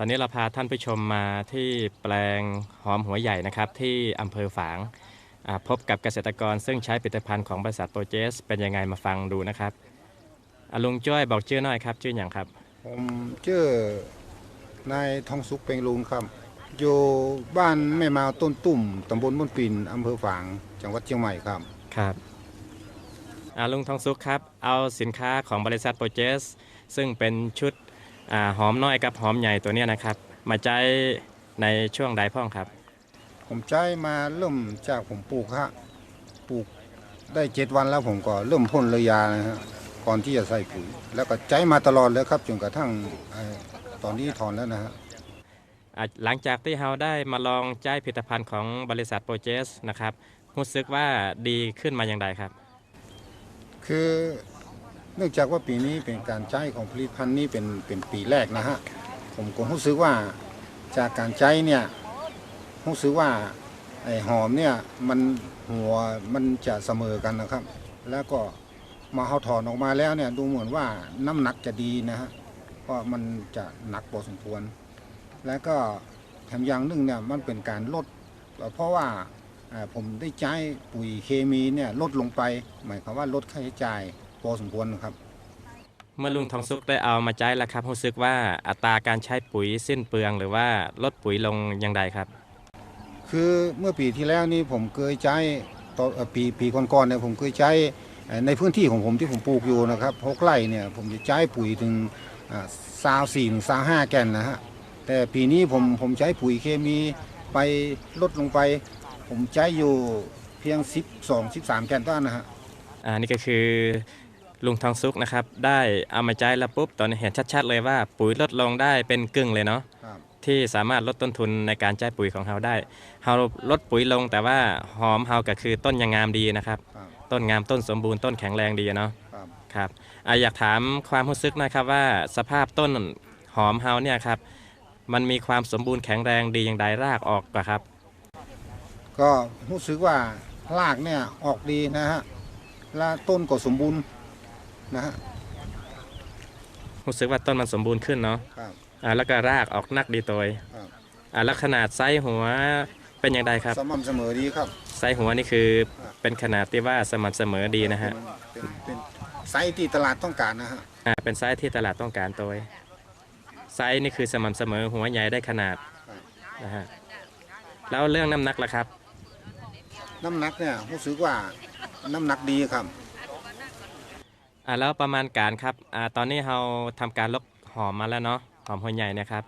ตอนนี้เราพาท่านผู้ชมมาที่แปลงหอมหัวใหญ่นะครับ ที่อำเภอฝางอ่าพบกับเกษตรกรซึ่งใช้ผลิตภัณฑ์ของบริษัทโปรเจส เป็นยังไงมาฟังดูนะครับอะลุงจ้อยบอกชื่อหน่อยครับ ชื่ออย่างครับ ผมชื่อนายทองสุขเปงลุงครับ อยู่บ้านแม่มาวต้นตุ่มตำบลบุญปินอำเภอฝาง จังหวัดเชียงใหม่ครับครับอ่าลุงทองสุขครับ เอาสินค้าของบริษัทโปรเจส ซึ่งเป็นชุดอา หอมน้อยกับหอมใหญ่ตัวเนี้ยนะครับ มาใช้ในช่วงใดพ่องครับ ผมใช้มาเริ่มจากผมปลูกฮะปลูกได้เจ็ดวันแล้วผมก็เริ่มพ่นเลยยานะฮะก่อนที่จะใส่ปุ๋ยแล้วก็ใช้มาตลอดเลยครับจนกระทั่งเอ่อตอนนี้ถอนแล้วนะฮะอะหลังจากที่เราได้มาลองใช้ผลิตภัณฑ์ของบริษัทโปรเจสนะครับรู้สึกว่าดีขึ้นมาอย่างไรครับ คือ เนื่องจากว่าปีนี้เป็นการใช้ของผลิตภัณฑ์นี้เป็นเป็นปีแรกนะฮะผมก็รู้สึกว่าจากการใช้เนี่ยรู้สึกว่าไอ้หอมเนี่ยมันหัวมันจะเสมอกันนะครับ แล้วก็มาเอาถอนออกมาแล้วเนี่ยดูเหมือนว่าน้ำหนักจะดีนะฮะเพราะมันจะหนักพอสมควร แล้วก็แถมอย่างหนึ่งเนี่ยมันเป็นการลด เพราะว่าผมได้ใช้ปุ๋ยเคมีเนี่ยลดลงไป หมายความว่าลดค่าใช้จ่าย พอสมควรนะครับ เมื่อลุงทองสุกได้เอามาใช้แล้วครับรู้สึกว่าอัตราการใช้ปุ๋ยสิ้นเปลืองหรือว่าลดปุ๋ยลงอย่างไรครับ คือเมื่อปีที่แล้วนี่ผมเคยใช้ต่อเอ่อปีปีก่อนๆเนี่ยผมเคยใช้เอ่อในพื้นที่ของผมที่ผมปลูกอยู่นะครับหกไร่เนี่ยผมจะใช้ปุ๋ยถึงซาวสี่ถึงซาวห้าแกนนะฮะแต่ปีนี้ผมผมใช้ปุ๋ยเคมีไปลดลงไป ผมใช้อยู่เพียง 12 13 แกนเท่านั้นนะฮะ อ่านี่ก็คือ ลุงทองสุกนะครับ ได้เอามาใช้แล้วปุ๊บตอนนี้เห็นชัดๆเลยว่าปุ๋ยลดลงได้เป็นกึ่งเลยเนาะครับที่สามารถลดต้นทุนในการใช้ปุ๋ยของเราได้เราลดปุ๋ยลงแต่ว่าหอมเราก็คือต้นยังงามดีนะครับ ครับต้นงามต้นสมบูรณ์ต้นแข็งแรงดีเนาะครับครับอะอยากถามความรู้สึกหนะครับว่าสภาพต้นหอมเฮาเนี่ยครับมันมีความสมบูรณ์แข็งแรงดีอย่างใดรากออกกว่าครับ ก็รู้สึกว่ารากเนี่ยออกดีนะฮะและต้นก็สมบูรณ์ นะฮะรู้สึกว่าต้นมันสมบูรณ์ขึ้นเนาะครับ อ่าแล้วก็รากออกนักดีโตยครับ อ่าแล้วขนาดไซส์หัวเป็นอย่างไรครับ สม่ำเสมอดีครับไซส์หัวนี่คือเป็นขนาดที่ว่าสม่ำเสมอดีนะฮะเป็นเป็นไซส์ที่ตลาดต้องการนะฮะอ่าเป็นไซส์ที่ตลาดต้องการโตยไซส์นี่คือสม่ำเสมอหัวใหญ่ได้ขนาดนะฮะแล้วเรื่องน้ำหนักล่ะครับ น้ำหนักเนี่ยรู้สึกว่าน้ำหนักดีครับ อ่าแล้วประมาณการครับอ่าตอนนี้เราทำการลกหอมมาแล้วเนาะหอมหัวใหญ่เนะครับ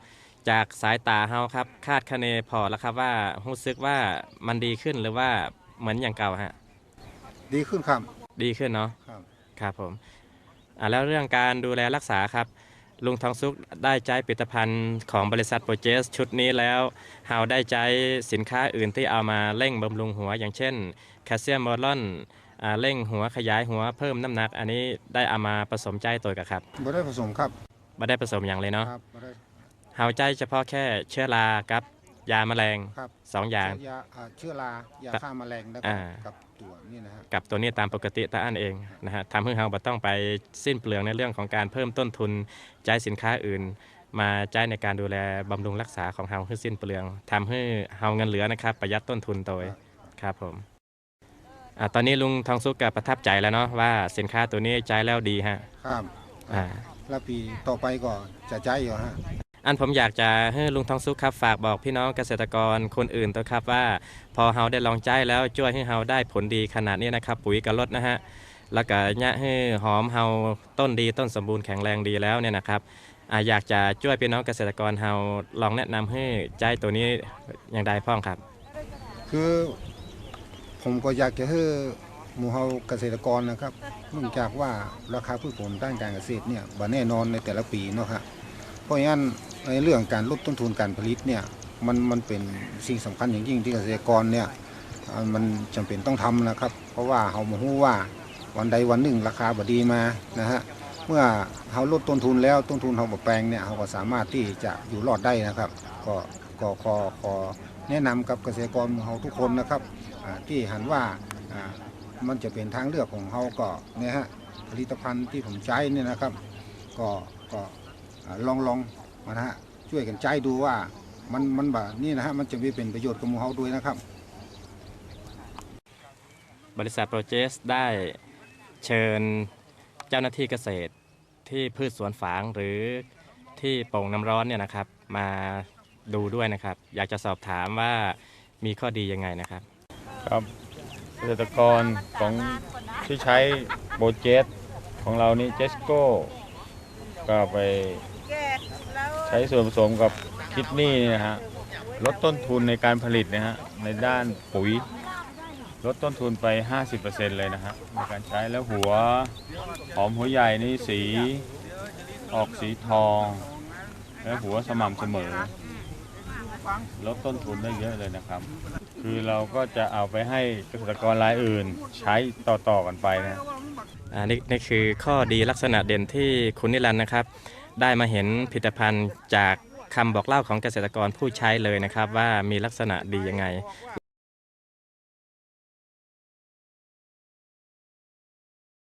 จากสายตาเราครับคาดคะเนพอแล้วครับว่ารู้สึกว่ามันดีขึ้นหรือว่าเหมือนอย่างเก่าฮะดีขึ้นครับดีขึ้นเนาะ ครับ ครับผมอ่าแล้วเรื่องการดูแลรักษาครับ ลุงทองสุกได้ใช้ผลิตภัณฑ์ของบริษัทโปรเจสชุดนี้แล้วเราได้ใช้สินค้าอื่นที่เอามาเร่งบำรุงหัวอย่างเช่น แคลเซียมบอลอนอ่า เร่งหัวขยายหัวเพิ่มน้ำหนัก อันนี้ได้เอามาผสมใจตัวกับครับบ่ได้ผสมครับไม่ได้ผสมอย่างเลยเนาะครับบ่ได้เฮาใจเฉพาะแค่เชื้อรากับยาแมลงครับสองอย่าง ยาอ่าเชื้อรายาฆ่าแมลงแล้วก็อ่ากับตัวนี่นะฮะ กับตัวนี้ตามปกติตาอันเองนะฮะทำให้เราบ่ต้องไปสิ้นเปลืองในเรื่องของการเพิ่มต้นทุนใช้สินค้าอื่น มาใช้ในการดูแลบำรุงรักษาของเราให้สิ้นเปลืองทำให้เราเงินเหลือนะครับ ประหยัดต้นทุนโดยครับผม อ่าตอนนี้ลุงทองสุกก็ประทับใจแล้วเนาะว่าสินค้าตัวนี้ใช้แล้วดีฮะ ครับอ่า แล้วปีต่อไปก็จะใจอยู่ฮะ อันผมอยากจะให้ลุงทองสุขครับฝากบอกพี่น้องเกษตรกรคนอื่นตัวครับว่า พอเฮาได้ลองใจแล้วช่วยให้เฮาได้ผลดีขนาดนี้นะครับ ปุ๋ยกับรถนะฮะแล้วก็เนี่ยให้หอมเฮาต้นดีต้นสมบูรณ์แข็งแรงดีแล้วเนี่ยนะครับอ่าอยากจะช่วยพี่น้องเกษตรกรเฮาลองแนะนำให้ใจตัวนี้อย่างใดพ้องครับ คือ ผมก็อยากจะให้หมู่เฮาเกษตรกรนะครับเนื่องจากว่าราคาพืชผลด้านการเกษตรเนี่ยบ่แน่นอนในแต่ละปีเนาะครับเพราะงั้นในเรื่องการลดต้นทุนการผลิตเนี่ยมันมันเป็นสิ่งสำคัญอย่างยิ่งที่เกษตรกรเนี่ยอ่ามันจำเป็นต้องทำนะครับ เพราะว่าเฮาบ่ฮู้ว่าวันใดวันหนึ่งราคาบ่ดีมานะฮะเมื่อเฮาลดต้นทุนแล้วต้นทุนเฮาบ่แปลงเนี่ยเฮาก็สามารถที่จะอยู่รอดได้นะครับ ก็ก็ขอขอ แนะนำกับเกษตรกรหมู่เฮาทุกคนนะครับที่หันว่ามันจะเป็นทางเลือกของเฮาก็เนี่ยฮะผลิตภัณฑ์ที่ผมใช้เนี่ยนะครับ ก็ก็ลองลองมานะฮะช่วยกันใจดูว่ามันมันแบบนี่นะฮะมันจะมีเป็นประโยชน์กับมูเฮาด้วยนะครับ บริษัทโปรเจสได้เชิญเจ้าหน้าที่เกษตรที่พืชสวนฝางหรือที่โป่งน้ำร้อนเนี่ยนะครับ มา ดูด้วยนะครับ อยากจะสอบถามว่ามีข้อดียังไงนะครับ ครับเกษตรกรของที่ใช้โบเจสของเรานี่เจสโก้ก็ไปใช้ส่วนผสมกับคิดนี่นะฮะลดต้นทุนในการผลิตนะฮะในด้านปุ๋ย ลดต้นทุนไป 50%เลยนะฮะในการใช้แล้วหัวหอมหัวใหญ่นี่สีออกสีทอง และหัวสม่ำเสมอ ลดต้นทุนได้เยอะเลยนะครับ คือเราก็จะเอาไปให้เกษตรกรรายอื่นใช้ต่อๆกันไปนะอันนี้นี่คือข้อดีลักษณะเด่นที่คุณนิรันดร์นะครับ ได้มาเห็นผลิตภัณฑ์จากคำบอกเล่าของเกษตรกรผู้ใช้เลยนะครับ ว่ามีลักษณะดียังไง